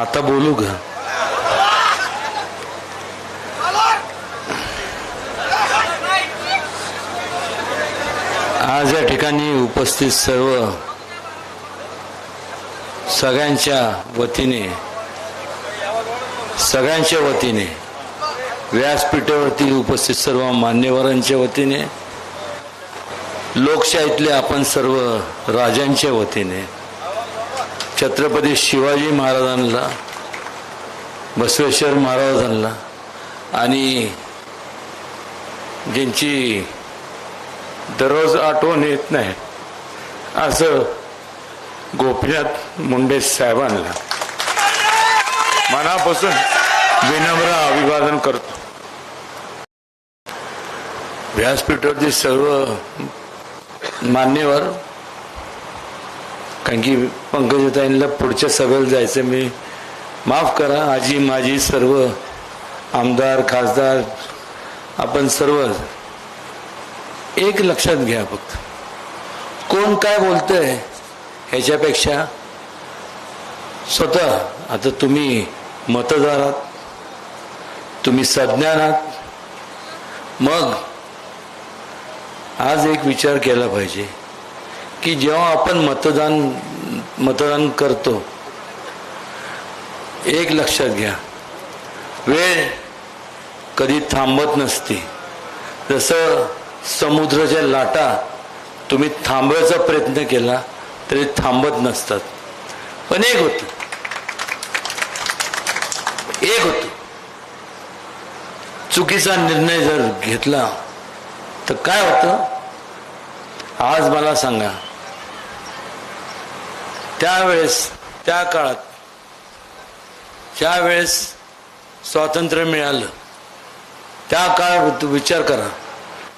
आता बोलू ग. आज या ठिकाणी उपस्थित सर्व सगळ्यांच्या वतीने सगळ्यांच्या वतीने व्यासपीठावरती उपस्थित सर्व मान्यवरांच्या वतीने लोकशाहीतले आपण सर्व राजांच्या वतीने छत्रपती शिवाजी महाराजांना बसवेश्वर महाराजांना आणि ज्यांची दररोज आठवण येत नाही असं गोपीनाथ मुंडे साहेबांना मनापासून विनम्र अभिवादन करतो. व्यासपीठावरती सर्व मान्यवर कारण की पंकजताईंना पुढच्या सभेला जायचं मी. माफ करा आजी माझी सर्व आमदार खासदार आपण सर्व. एक लक्षात घ्या फक्त. कोण काय बोलतंय ह्याच्यापेक्षा स्वतः आता तुम्ही मतदार आहात तुम्ही सज्ञान आहात मग आज एक विचार केला पाहिजे. की जेव्हा आपण मतदान मतदान करतो एक लक्षात घ्या. वेळ कधी थांबत नसते. जसं समुद्राच्या लाटा तुम्ही थांबवायचा प्रयत्न केला तरी थांबत नसतात. पण एक होत. एक होत. चुकीचा निर्णय जर घेतला तर काय होतं? आज मला सांगा. त्यावेळेस त्या काळात ज्यावेळेस स्वातंत्र्य मिळालं. त्या काळात विचार करा.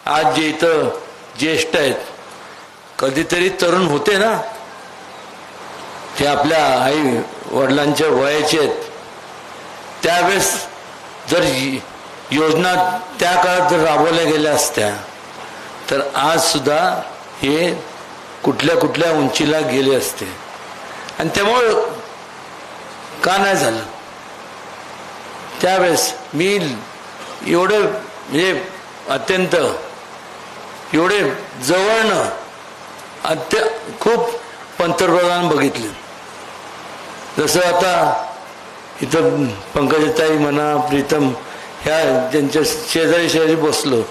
आज जे इथं ज्येष्ठ आहेत कधीतरी तरुण होते ना? ते आपल्या आई वडिलांच्या वयाचे आहेत. त्यावेळेस जर योजना त्या काळात जर राबवल्या गेल्या असत्या तर आज सुद्धा हे कुठल्या कुठल्या उंचीला गेले असते. आणि त्यामुळं का नाही झालं? त्यावेळेस मी एवढं म्हणजे अत्यंत एवढे जवळनं अत्य खूप पंतप्रधान बघितले. जसं आता इथं पंकजताई म्हणा प्रीतम ह्या ज्यांच्या शेजारी शेजारी बसलो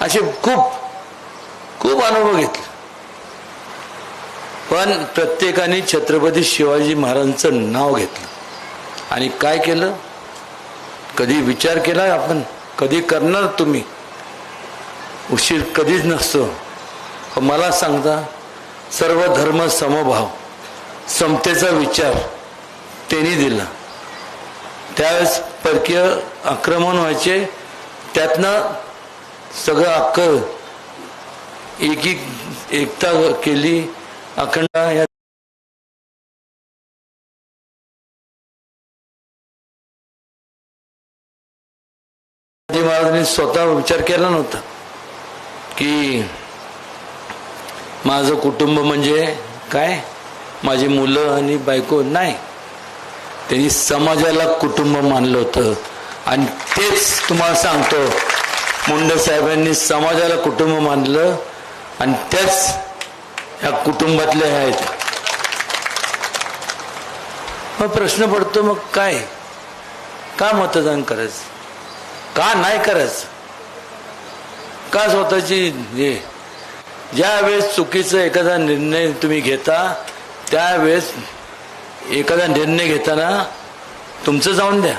असे खूप खूप अनुभव घेतले. पण प्रत्येकाने छत्रपती शिवाजी महाराजांचं नाव घेतलं. आणि काय केलं? कधी विचार केला आपण? कधी करणार तुम्ही? उशीर कधीच नसतो. मला सांगता सर्व धर्म समभाव समतेचा विचार त्यांनी दिला. त्यावेळेस परकीय आक्रमण व्हायचे त्यातनं सगळं अक्क एकी एकता केली अखंड या महाराजांनी स्वतः विचार केला नव्हता की माझं कुटुंब म्हणजे काय? माझी मुलं आणि बायको नाही. त्यांनी समाजाला कुटुंब मानलं होतं. आणि तेच तुम्हाला सांगतो. मुंडे साहेबांनी समाजाला कुटुंब मानलं आणि त्याच या कुटुंबातले आहेत. मग प्रश्न पडतो मग काय? का मतदान करायचं? का नाही करायचं? का स्वतःची हे? ज्यावेळेस चुकीचं चुकीचा एखादा निर्णय तुम्ही घेता त्यावेळेस एखादा निर्णय घेताना तुमचं जाऊन द्या.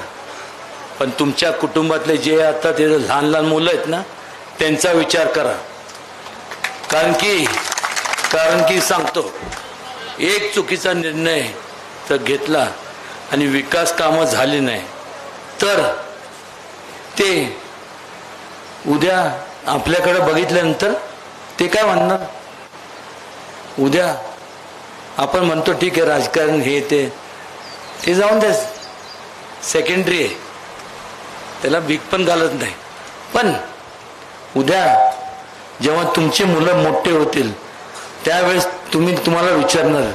पण तुमच्या कुटुंबातले जे आता ते लहान लहान मुलं आहेत ना त्यांचा विचार करा. कारण की कारण की सांगतो एक चुकीचा निर्णय तर घेतला आणि विकास कामं झाली नाही तर ते उद्या आपल्याकडे बघितल्यानंतर ते काय म्हणणार? उद्या आपण म्हणतो ठीक आहे राजकारण हे ते ते जाऊन द्या. सेकंडरी आहे. त्याला भीक पण घालत नाही. पण उद्या जेव्हा तुमची मुलं मोठे होतील त्यावेळेस तुम्ही तुम्हाला विचारणार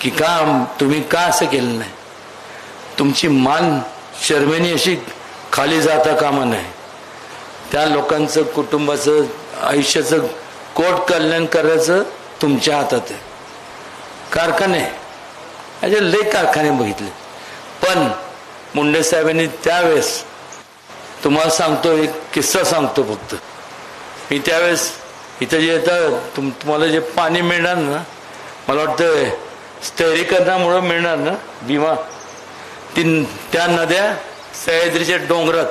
की का तुम्ही का असं केलं नाही? तुमची मान शर्मेनी अशी खाली जाता कामा नाही. त्या लोकांचं कुटुंबाचं आयुष्याचं कोट कल्याण करायचं तुमच्या हातात आहे. कारखाने म्हणजे असे लय कारखाने बघितले. पण मुंडे साहेबांनी त्यावेळेस तुम्हाला सांगतो एक किस्सा सांगतो फक्त. मी त्यावेळेस इथं जे येतं तुम तुम्हाला जे पाणी मिळणार ना मला वाटतं स्थैरीकरणामुळं मिळणार ना भीमा ती त्या नद्या सह्याद्रीच्या डोंगरात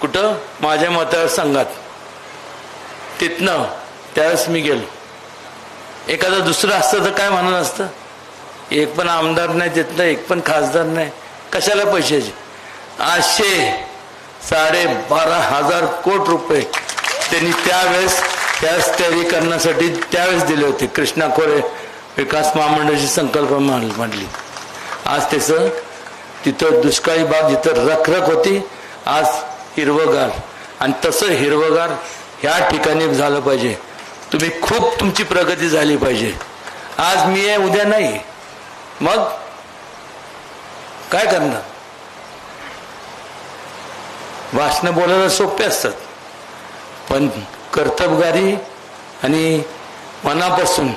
कुठं? माझ्या मतदारसंघात. तिथनं त्यावेळेस मी गेलो. एखादं दुसरं असतं तर काय म्हणणं असतं? एक पण आमदार नाही तिथनं एक पण खासदार नाही. कशाला पैशाचे? आठशे साडे बारा हजार कोट रुपये त्यांनी त्यावेळेस त्याच तयारी करण्यासाठी त्यावेळेस दिले होते. कृष्णा खोरे विकास महामंडळाची संकल्पना मांडली. आज त्याचं तिथं दुष्काळी बाग जिथं रखरख होती आज हिरवगार. आणि तसं हिरवगार ह्या ठिकाणी झालं पाहिजे. तुम्ही खूप तुमची प्रगती झाली पाहिजे. आज मी आहे उद्या नाही. मग काय करणार? भाषणं बोलायला सोपे असतात. पण कर्तबगारी आणि मनापासून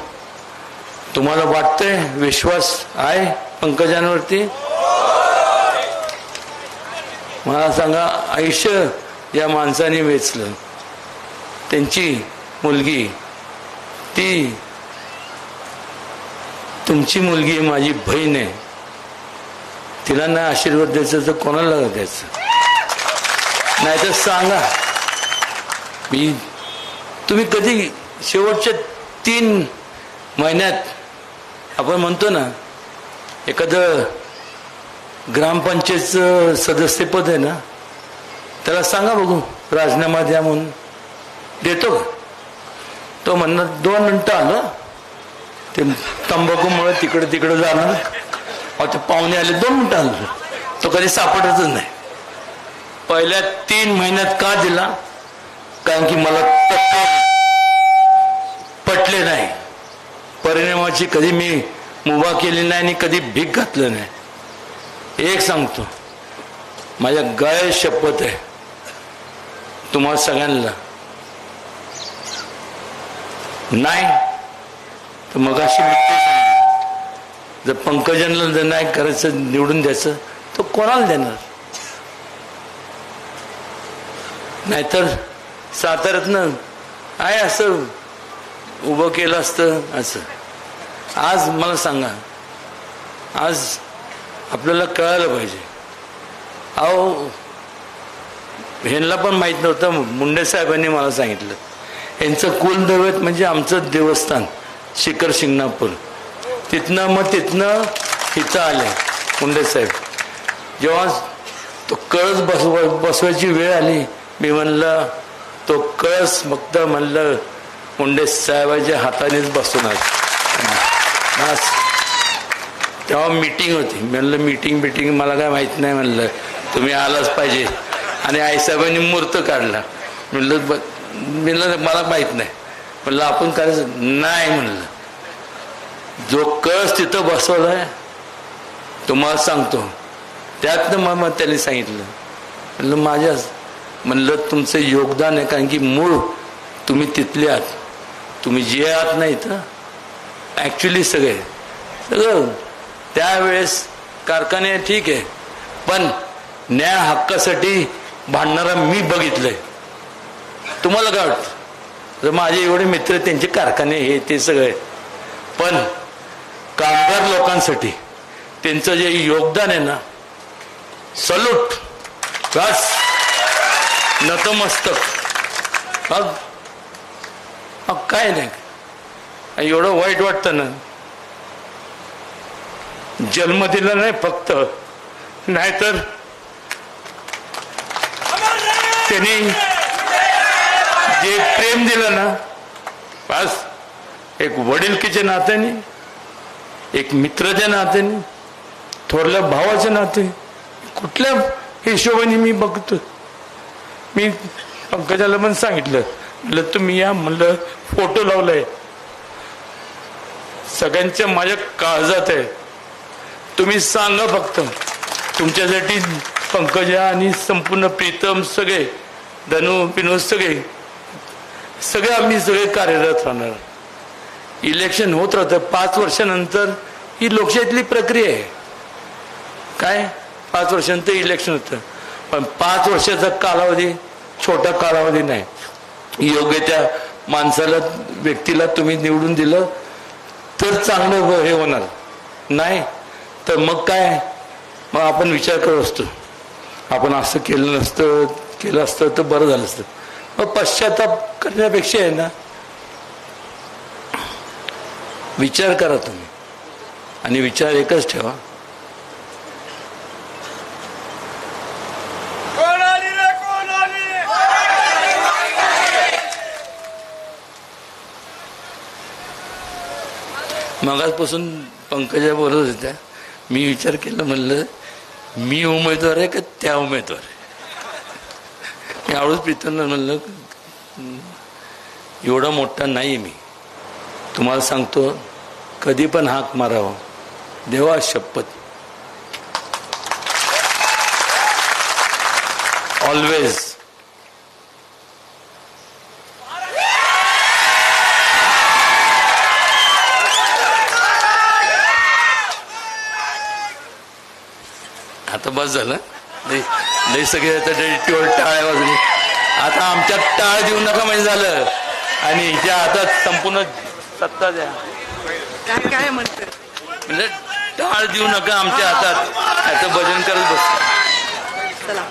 तुम्हाला वाटतंय विश्वास आहे पंकजांवरती? मला सांगा आयुष्य या माणसाने वेचलं. त्यांची मुलगी ती तुमची मुलगी माझी बहीण आहे. तिला नाही आशीर्वाद द्यायचं तर कोणाला द्यायचं? नाही तर सांगा. मी तुम्ही कधी शेवटच्या तीन महिन्यात आपण म्हणतो ना एखादं ग्रामपंचायतचं सदस्यपद आहे ना त्याला सांगा बघू राजीनामा द्या म्हणून. देतो का? तो म्हणणार दोन मिनटं आलं ते तंबाखूमुळे तिकडे तिकडे जाणार. अहो ते पाहुणे आले दोन मिनटं आलं. तो कधी सापडतच नाही. पहिल्या तीन महिन्यात का दिला? कारण की मला तत्व पटले नाही. परिणामाची कधी मी मुभा केली नाही आणि कधी भीक घातलं नाही. एक सांगतो माझ्या गळ शपथ आहे. तुम्हाला सगळ्यांना. नाही तर मग अशी जर पंकजांना जर नाही करायचं निवडून द्यायचं तर कोणाला देणार? नाहीतर साताऱ्यातनं आहे असं. उभं केलं असतं असं. आज मला सांगा आज आपल्याला कळायला पाहिजे. अहो ह्यांना पण माहीत नव्हतं मुंडे साहेबांनी मला सांगितलं. यांचं कुलदैवत म्हणजे आमचं देवस्थान शिखर शिंगणापूर. तिथनं मग तिथनं हिथं आले मुंडे साहेब. जेव्हा तो कळस बसवा बसवायची वेळ आली मी म्हणलं तो कळस फक्त म्हणलं मुंडे साहेबाच्या हातानेच बसून आज तेव्हा मीटिंग होती. म्हणलं मीटिंग बिटिंग मला काय माहीत नाही म्हणलं. तुम्ही आलाच पाहिजे. आणि आईसाहेबांनी मूर्त काढला. म्हणलं ब म्हणलं मला माहीत नाही. म्हणलं आपण करायचं नाही म्हणलं. जो कळस तिथं बसवलाय तुम्हाला सांगतो. त्यातनं मग मग त्यांनी सांगितलं. म्हणलं माझ्या म्हणलं तुमचं योगदान आहे कारण की मूळ तुम्ही तिथले आहात. तुम्ही जे आहात नाही तर ॲक्च्युली सगळे. सगळं. त्यावेळेस कारखाने ठीक आहे पण न्याय हक्कासाठी भांडणारा मी बघितलंय. तुम्हाला काय वाटतं? जर माझे एवढे मित्र त्यांचे कारखाने हे ते सगळे. पण कामगार लोकांसाठी त्यांचं जे योगदान आहे ना सलूट. बस. नतमस्तक. अग काय नाही. एवढं वाईट वाटतं ना. जन्म दिला नाही फक्त. नाहीतर त्यांनी जे प्रेम दिलं ना बस एक वडीलकीच्या नात्याने एक मित्राच्या नात्याने थोरल्या भावाच्या नाते कुठल्या हिशोबाने मी बघतो मी पंकजाला पण सांगितलं. म्हटलं तुम्ही या. म्हणलं फोटो लावलाय. सगळ्यांच्या माझ्या काळजात आहे. तुम्ही सांगा फक्त तुमच्यासाठी पंकजा आणि संपूर्ण प्रीतम सगळे धनु पिनू सगळे सगळे आम्ही सगळे कार्यरत राहणार. इलेक्शन होत राहतं. पाच वर्षानंतर ही लोकशाहीतली प्रक्रिया आहे. काय? पाच वर्षानंतर इलेक्शन होतं. पण पाच वर्षाचा कालावधी छोटा कालावधी नाही. योग्य त्या माणसाला व्यक्तीला तुम्ही निवडून दिलं तर चांगलं हो- हे होणार. नाही तर मग काय? मग आपण विचार करत असतो. आपण असं केलं नसतं केलं असतं तर बरं झालं असतं. मग पश्चाताप करण्यापेक्षा आहे ना विचार करा तुम्ही. आणि विचार एकच ठेवा कोण आली रे कोण आली मगाचपासून पंकजा बोलत होत्या. मी विचार केला म्हणलं मी उमेदवार आहे का त्या उमेदवार आहे? मी आवडच पितांना म्हणलं एवढा मोठा नाही मी. तुम्हाला सांगतो कधी पण हाक मारावं. देवा शपथ. ऑलवेज आता बस झालं. लई लई सगळे आता टाळ्या वाजली आता आमच्यात टाळ देऊ नका म्हणजे झालं. आणि ज्या हातात संपूर्ण सत्ता द्या. काय काय म्हणते म्हणजे टाळ देऊ नका आमच्या हातात. याचं भजन करत बस. चला.